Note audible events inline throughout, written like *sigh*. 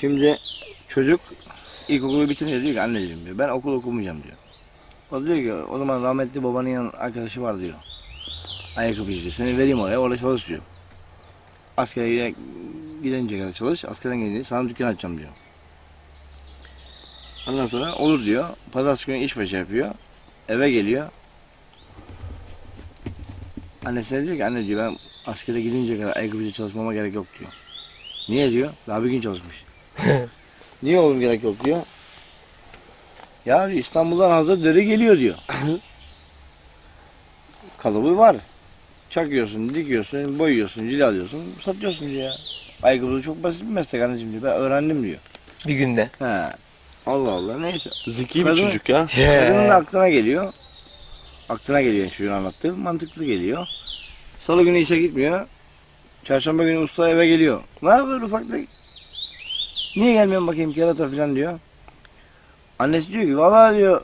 Şimdi çocuk ilkokulu bitirince diyor ki anneciğim diyor ben okul okumayacağım diyor. O diyor ki o zaman rahmetli babanın yan arkadaşı var diyor. Ayakkabıcı. Seni vereyim oraya orada çalış diyor. Askere gidince kadar çalış. Askerden gelince sana dükkan açacağım diyor. Ondan sonra olur diyor. Pazartesi günü iş başı yapıyor. Eve geliyor. Annesine diyor ki anne diyor ben askere gidince kadar ayakkabıcı çalışmama gerek yok diyor. Niye diyor? Daha bir gün çalışmış. *laughs* Niye oğlum gerek yok diyor. Ya diyor, İstanbul'dan hazır deri geliyor diyor. *laughs* Kalıbı var. Çakıyorsun, dikiyorsun, boyuyorsun, cilalıyorsun, satıyorsun diyor ya. Ayakkabı çok basit bir meslek anneciğim diyor. Ben öğrendim diyor. Bir günde. He. Allah Allah neyse. Zeki bir Kadın- çocuk ya. Kadının aklına geliyor. Aklına geliyor çocuğun anlattığı. Mantıklı geliyor. Salı günü işe gitmiyor. Çarşamba günü usta eve geliyor. Ne yapıyor ufaklık? Niye gelmiyorsun bakayım kerata falan diyor. Annesi diyor ki valla diyor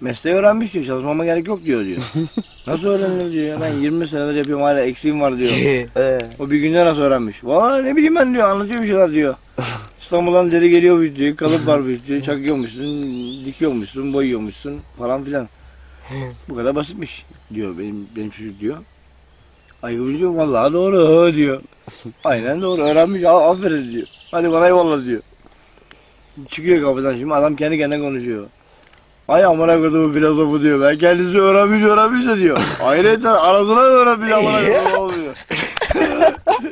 mesleği öğrenmiş diyor çalışmama gerek yok diyor diyor. *laughs* nasıl öğrenilir diyor ya ben 20 senedir yapıyorum hala eksiğim var diyor. Ee, O bir günde nasıl öğrenmiş? Valla ne bileyim ben diyor anlatıyor bir şeyler diyor. *laughs* İstanbul'dan deri geliyormuş diyor, kalıp varmış diyor, çakıyormuşsun, dikiyormuşsun, boyuyormuşsun falan filan. Bu kadar basitmiş diyor benim benim çocuk diyor. Ayakkabıcı diyor vallahi doğru diyor. Aynen doğru öğrenmiş a- aferin diyor. Hadi bana eyvallah diyor. Çıkıyor kapıdan şimdi adam kendi kendine konuşuyor. Ay amına koyduğum filozofu diyor. Ben kendisi öğrenmiş öğrenmiş de diyor. Ayrıca arasına da öğrenmiş amına koyduğum diyor. *laughs*